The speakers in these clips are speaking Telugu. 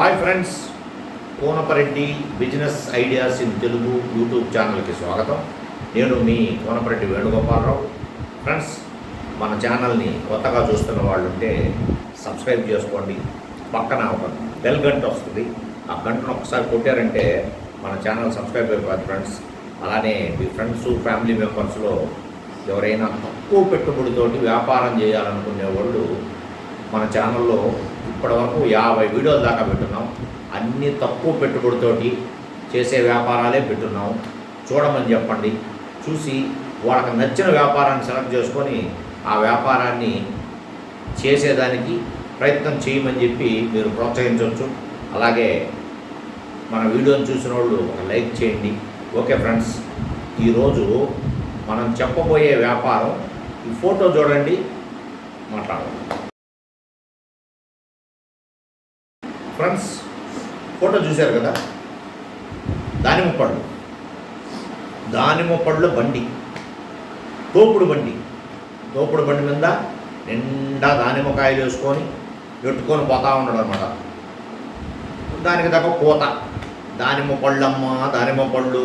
Hi friends Konapareddy business ideas in Telugu YouTube ఛానల్కి స్వాగతం. నేను మీ కోనపరెడ్డి వేణుగోపాలరావు. ఫ్రెండ్స్ మన ఛానల్ని కొత్తగా చూస్తున్న వాళ్ళు ఉంటే సబ్స్క్రైబ్ చేసుకోండి. పక్కన ఒక బెల్ గంట వస్తుంది. ఆ గంటను ఒకసారి కొట్టారంటే మన ఛానల్ సబ్స్క్రైబ్ అయిపోతుంది ఫ్రెండ్స్ అలానే మీ ఫ్రెండ్స్ ఫ్యామిలీ మెంబర్స్లో ఎవరైనా తక్కువ పెట్టుబడితోటి వ్యాపారం చేయాలనుకునే వాళ్ళు మన ఛానల్లో ఇప్పటివరకు యాభై వీడియోల దాకా పెట్టున్నాం. అన్ని తక్కువ పెట్టుబడితోటి చేసే వ్యాపారాలే పెట్టున్నాం. చూడమని చెప్పండి. చూసి వాళ్ళకి నచ్చిన వ్యాపారాన్ని సెలెక్ట్ చేసుకొని ఆ వ్యాపారాన్ని చేసేదానికి ప్రయత్నం చేయమని చెప్పి మీరు ప్రోత్సహించవచ్చు. అలాగే మన వీడియోని చూసిన వాళ్ళు ఒక లైక్ చేయండి. ఓకే ఫ్రెండ్స్ ఈరోజు మనం చెప్పబోయే వ్యాపారం ఈ ఫోటో చూడండి మాట్లాడదాం. ఫ్రెండ్స్ ఫోటో చూశారు కదా? దానిమ్మ పళ్ళు. దానిమ్మ పళ్ళు బండి. తోపుడు బండి. తోపుడు బండి మీద నిండా దానిమ్మకాయలు వేసుకొని పెట్టుకొని పోతా ఉన్నాడు అనమాట దానికి తగ్గ పూత దానిమ్మ పళ్ళమ్మ దానిమ్మ పళ్ళు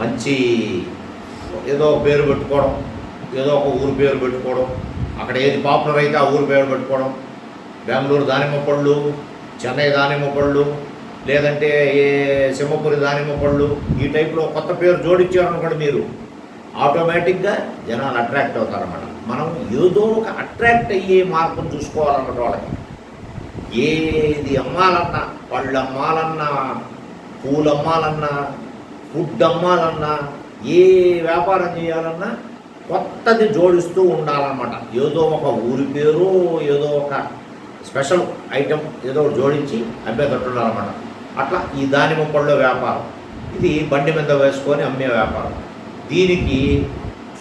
మంచి ఏదో ఒక పేరు పెట్టుకోవడం ఏదో ఒక ఊరు పేరు పెట్టుకోవడం అక్కడ ఏది పాపులర్ అయితే ఆ ఊరు పేరు పెట్టుకోవడం బెంగళూరు దానిమ్మ పళ్ళు చెన్నై దానిమ్మ పళ్ళు లేదంటే ఏ సింహపురి దానిమ్మ పళ్ళు ఈ టైప్లో కొత్త పేరు జోడించారనుకోండి మీరు ఆటోమేటిక్గా జనాలు అట్రాక్ట్ అవుతారన్నమాట. మనం ఏదో ఒక అట్రాక్ట్ అయ్యే మార్పును చూసుకోవాలన్నమాట వాళ్ళకి. ఏది అమ్మాలన్నా పళ్ళు అమ్మాలన్నా పూలు అమ్మాలన్నా ఫుడ్ అమ్మాలన్నా ఏ వ్యాపారం చేయాలన్నా కొత్తది జోడిస్తూ ఉండాలన్నమాట. ఏదో ఒక ఊరి పేరు ఏదో ఒక స్పెషల్ ఐటెం ఏదో ఒకటి జోడించి అమ్మే ఉండాలన్నమాట అట్లా ఈ దానిమ్మ పళ్ళ వ్యాపారం ఇది బండి మీద వేసుకొని అమ్మే వ్యాపారం. దీనికి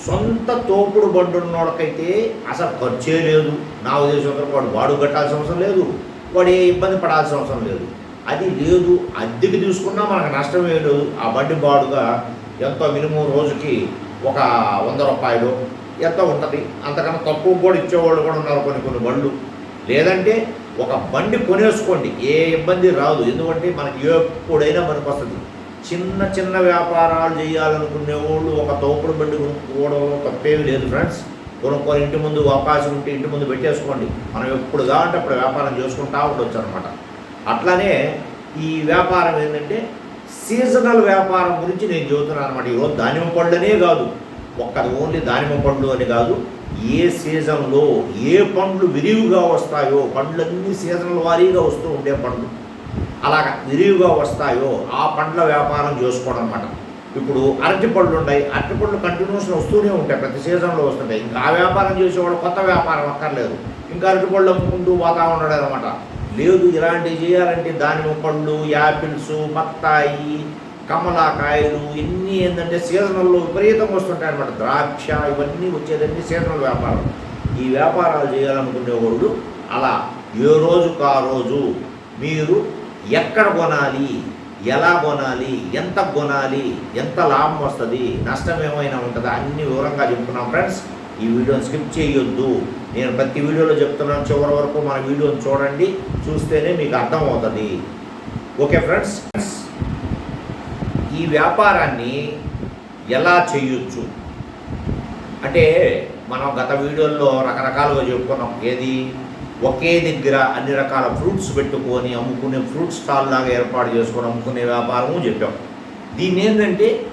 సొంత తోపుడు బండి ఉన్నోడికైతే అసలు ఖర్చే లేదు. నా ఉద్దేశంతో వాడు వాడు కట్టాల్సిన అవసరం లేదు. వాడు ఏ ఇబ్బంది పడాల్సిన అవసరం లేదు. అది లేదు అద్దెకి తీసుకున్నా మనకు నష్టమే లేదు. ఆ బండి బాడుగా ఎంతో మినిమం రోజుకి ఒక వంద రూపాయలు ఎంత ఉంటుంది. అంతకన్నా తక్కువ కూడా ఇచ్చేవాళ్ళు కూడా ఉన్నారు కొన్ని కొన్ని బండ్లు. లేదంటే ఒక బండి కొనేసుకోండి. ఏ ఇబ్బంది రాదు. ఎందుకంటే మనకి ఎప్పుడైనా మనకు వస్తుంది. చిన్న చిన్న వ్యాపారాలు చేయాలనుకునే వాళ్ళు ఒక తోపుడు బండి కొనుక్కోవడం తప్పేమి లేదు ఫ్రెండ్స్. కొనుక్కొని ఇంటి ముందు అవకాశం ఉంటే ఇంటి ముందు పెట్టేసుకోండి. మనం ఎప్పుడు కావాలంటే అప్పుడు వ్యాపారం చేసుకుంటా ఉండొచ్చు అనమాట అట్లానే ఈ వ్యాపారం ఏంటంటే సీజనల్ వ్యాపారం గురించి నేను చెబుతున్నాను అనమాట ఈరోజు దానిమ్మ పళ్ళనే కాదు. ఒక్కది ఓన్లీ దానిమ్మ పండ్లు అని కాదు. ఏ సీజన్లో ఏ పండ్లు విరివిగా వస్తాయో పండ్లన్నీ సీజన్ల వారీగా వస్తూ ఉండే పండ్లు. అలాగ విరివిగా వస్తాయో ఆ పండ్ల వ్యాపారం చేసుకోవడం అనమాట ఇప్పుడు అరటి పళ్ళు ఉన్నాయి అరటి పళ్ళు వస్తూనే ఉంటాయి. ప్రతి సీజన్లో వస్తుంటాయి. ఇంకా ఆ వ్యాపారం చేసేవాడు కొత్త వ్యాపారం అక్కర్లేదు. ఇంకా అరటి పళ్ళు అమ్ముకుంటూ పోతా ఉన్నాడు అనమాట లేదు ఇలాంటివి చేయాలంటే దానిమ్మ పళ్ళు యాపిల్స్ బత్తాయి కమలాకాయలు ఇన్ని ఏంటంటే సీజనల్లో విపరీతం వస్తుంటాయి అనమాట ద్రాక్ష ఇవన్నీ వచ్చేదండి సీజనల్ వ్యాపారం. ఈ వ్యాపారాలు చేయాలనుకునేవాడు అలా ఏ రోజుకు ఆ రోజు మీరు ఎక్కడ కొనాలి ఎలా కొనాలి ఎంత కొనాలి ఎంత లాభం వస్తుంది నష్టం ఏమైనా ఉంటుందా అన్ని వివరంగా చెప్తున్నాం ఫ్రెండ్స్. ఈ వీడియోని స్కిప్ చేయొద్దు. నేను ప్రతి వీడియోలో చెప్తున్నాను చివరి వరకు మన వీడియోని చూడండి చూస్తేనే మీకు అర్థమవుతుంది. Okay friends. ఈ వ్యాపారాన్ని ఎలా చేయొచ్చు? అంటే మనం గత వీడియోల్లో రకరకాలుగా చెప్పుకున్నాం. ఏది? ఒకే దగ్గర అన్ని రకాల ఫ్రూట్స్ పెట్టుకొని అమ్ముకునే ఫ్రూట్ స్టాల్ లాగా ఏర్పాటు చేసుకొని అమ్ముకునే వ్యాపారము చెప్పాం. దీన్ని ఏంటంటే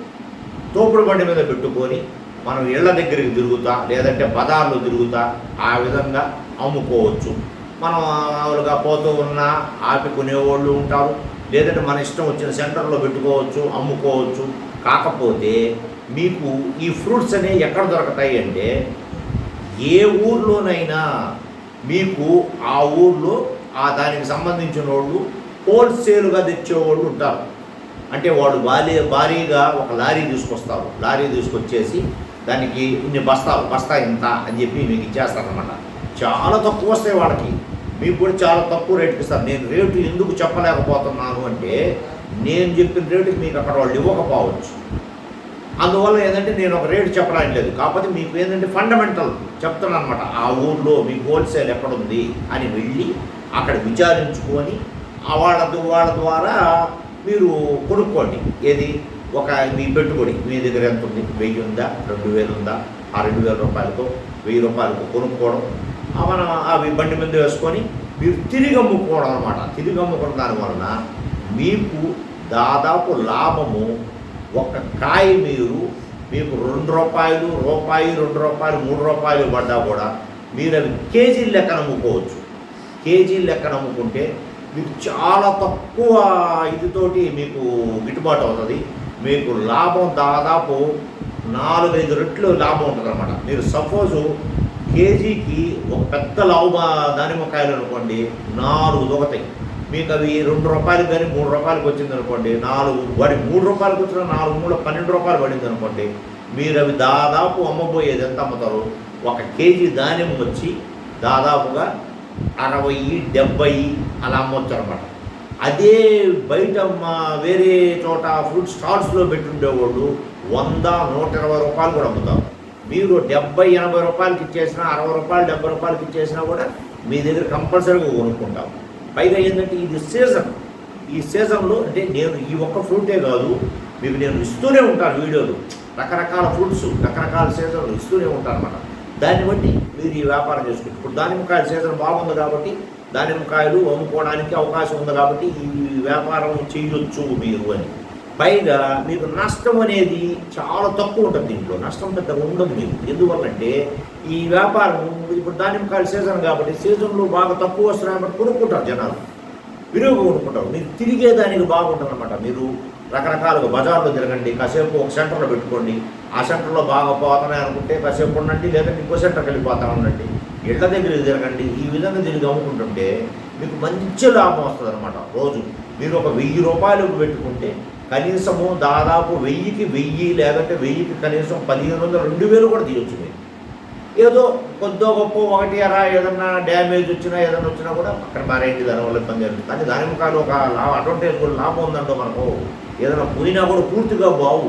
తోపుడు బండి మీద పెట్టుకొని మనం ఇళ్ళ దగ్గరికి తిరుగుతా లేదంటే బజార్లు తిరుగుతా ఆ విధంగా అమ్ముకోవచ్చు. మనం మామూలుగా పోతూ ఉన్నా ఆపి కొనేవాళ్ళు ఉంటారు. లేదంటే మన ఇష్టం వచ్చిన సెంటర్లో పెట్టుకోవచ్చు అమ్ముకోవచ్చు. కాకపోతే మీకు ఈ ఫ్రూట్స్ అనేవి ఎక్కడ దొరుకుతాయి అంటే ఏ ఊర్లోనైనా మీకు ఆ ఊర్లో ఆ దానికి సంబంధించిన వాళ్ళు హోల్సేల్గా తెచ్చేవాళ్ళు ఉంటారు. అంటే వాళ్ళు భారీ భారీగా ఒక లారీ తీసుకొస్తారు. లారీ తీసుకొచ్చేసి దానికి ఇన్ని బస్తాలు బస్తా ఇంత అని చెప్పి మీకు ఇచ్చేస్తారనమాట చాలా తక్కువ వస్తాయి వాళ్ళకి. మీకు కూడా చాలా తక్కువ రేటుకి ఇస్తారు. నేను రేటు ఎందుకు చెప్పలేకపోతున్నాను అంటే నేను చెప్పిన రేటుకి మీకు అక్కడ వాళ్ళు ఇవ్వకపోవచ్చు. అందువల్ల ఏంటంటే నేను ఒక రేటు చెప్పడానికి లేదు. కాకపోతే మీకు ఏంటంటే ఫండమెంటల్ చెప్తాను అనమాట ఆ ఊర్లో మీకు హోల్సేల్ ఎక్కడుంది అని వెళ్ళి అక్కడ విచారించుకొని వాళ్ళ వాళ్ళ ద్వారా మీరు కొనుక్కోండి. ఏది? ఒక మీ పెట్టుబడి. మీ దగ్గర ఎంత ఉంది? వెయ్యి ఉందా? రెండు వేలు ఉందా? ఆ రెండు వేల రూపాయలతో వెయ్యి రూపాయలతో కొనుక్కోవడం. మనం అవి బండి మీద వేసుకొని మీరు తిరిగి అమ్ముకోవడం అనమాట తిరిగి అమ్ముకున్న దాని వలన మీకు దాదాపు లాభము ఒక కాయ మీరు మీకు రెండు రూపాయలు రూపాయి రెండు రూపాయలు మూడు రూపాయలు పడ్డా కూడా మీరు అవి కేజీ లెక్కన అమ్ముకోవచ్చు. కేజీ లెక్కన అమ్ముకుంటే మీకు చాలా తక్కువ ఇదితోటి మీకు గిట్టుబాటు అవుతుంది. మీకు లాభం దాదాపు నాలుగైదు రెట్లు లాభం ఉంటుంది అనమాట మీరు సపోజు కేజీకి ఒక పెద్ద లాభ దానిమ్మకాయలు అనుకోండి నాలుగు దొగతాయి మీకు అవి రెండు రూపాయలు కానీ మూడు రూపాయలకి వచ్చింది అనుకోండి నాలుగు వాడి మూడు రూపాయలకి వచ్చిన నాలుగు మూడు పన్నెండు రూపాయలు పడింది అనుకోండి మీరు అవి దాదాపు అమ్మబోయేది ఎంత అమ్ముతారు? ఒక కేజీ ధాన్యం వచ్చి దాదాపుగా అరవై డెబ్బై అలా అమ్మొచ్చు అనమాట అదే బయట మా వేరే చోట ఫ్రూట్ స్టాల్స్లో పెట్టుండేవాళ్ళు వంద నూట ఇరవై రూపాయలు కూడా అమ్ముతారు. మీరు డెబ్బై ఎనభై రూపాయలకి ఇచ్చేసినా అరవై రూపాయలు డెబ్బై రూపాయలకి ఇచ్చేసినా కూడా మీ దగ్గర కంపల్సరీగా కొనుక్కుంటాం. పైగా ఏంటంటే ఇది సీజన్ ఈ సీజన్లో అంటే నేను ఈ ఒక్క ఫ్రూటే కాదు మీకు నేను ఇస్తూనే ఉంటాను వీడియోలు. రకరకాల ఫ్రూట్స్ రకరకాల సీజన్లు ఇస్తూనే ఉంటాను అన్నమాట. దాన్ని బట్టి మీరు ఈ వ్యాపారం చేసుకుంటారు ఇప్పుడు దానిమ్మకాయల సీజన్ బాగుంది కాబట్టి దానిమ్మకాయలు అమ్ముకోవడానికి అవకాశం ఉంది కాబట్టి ఈ వ్యాపారం చేయొచ్చు మీరు అని. పైగా మీకు నష్టం అనేది చాలా తక్కువ ఉంటుంది దీంట్లో. నష్టం పెద్ద ఉండదు మీకు ఎందువల్లంటే ఈ వ్యాపారం ఇప్పుడు దానిమ్మకాయల సీజన్ కాబట్టి సీజన్లో బాగా తక్కువ వస్తున్నాయి కొనుక్కుంటారు జనాలు. విరివిగా కొనుక్కుంటారు. మీరు తిరిగేదానికి బాగుంటుంది అనమాట మీరు రకరకాలుగా బజార్లో తిరగండి కాసేపు ఒక సెంటర్లో పెట్టుకోండి. ఆ సెంటర్లో బాగా పోతున్నాయి అనుకుంటే కాసేపు ఉండండి లేదంటే ఇంకో సెంటర్కి వెళ్ళిపోతా ఉండండి. ఇళ్ళ దగ్గర తిరగండి. ఈ విధంగా తిరిగి అమ్ముకుంటుంటే మీకు మంచి లాభం వస్తుంది అనమాట రోజు మీరు ఒక వెయ్యి రూపాయలు పెట్టుకుంటే కనీసము దాదాపు వెయ్యికి వెయ్యి లేదంటే వెయ్యికి కనీసం పదిహేను వందలు రెండు వేలు కూడా తీయొచ్చు మీరు. ఏదో కొద్దో గొప్ప ఒకటి అరా ఏదన్నా డ్యామేజ్ వచ్చినా ఏదన్నా వచ్చినా కూడా అక్కడ మారేయండి దానివల్ల ఇబ్బంది అవుతుంది కానీ దాని ముఖాలు ఒక లాభం అడ్వాంటేజ్ కూడా లాభం ఉందంటో మనకు ఏదైనా పోయినా కూడా పూర్తిగా బావు.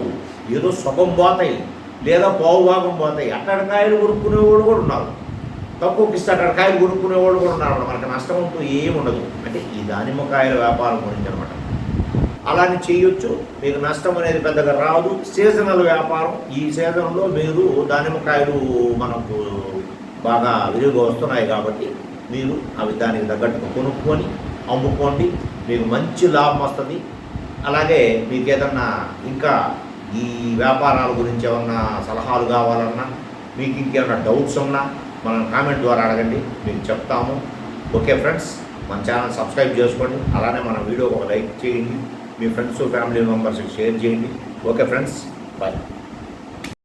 ఏదో సగం పోతాయి లేదా పావు భాగం పోతాయి. అట్టడకాయలు కొనుక్కునేవాడు కూడా ఉన్నారు. తక్కువకి ఇస్తే అక్కడ కాయలు కొనుక్కునేవాడు కూడా ఉన్నారు. మనకి నష్టం అంటూ ఏమి ఉండదు. అంటే ఈ దానిమ్మకాయల వ్యాపారం గురించి అనమాట అలానే చేయొచ్చు. మీకు నష్టం అనేది పెద్దగా రాదు. సీజనల్ వ్యాపారం. ఈ సీజన్లో మీరు దానిమ్మకాయలు మనకు బాగా విరివిగా వస్తున్నాయి కాబట్టి మీరు అవి దానికి తగ్గట్టుగా కొనుక్కొని అమ్ముకోండి. మీకు మంచి లాభం వస్తుంది. అలాగే మీకు ఏదన్నా ఇంకా ఈ వ్యాపారాల గురించి ఏమన్నా సలహాలు కావాలన్నా మీకు ఇంకేమైనా డౌట్స్ ఉన్నా మనం కామెంట్ ద్వారా అడగండి. మీకు చెప్తాము. ఓకే ఫ్రెండ్స్ మన ఛానల్ సబ్స్క్రైబ్ చేసుకోండి. అలానే మన వీడియోకి ఒక లైక్ చేయండి. మీ ఫ్రెండ్స్ ఫ్యామిలీ మెంబర్స్కి షేర్ చేయండి. Okay friends bye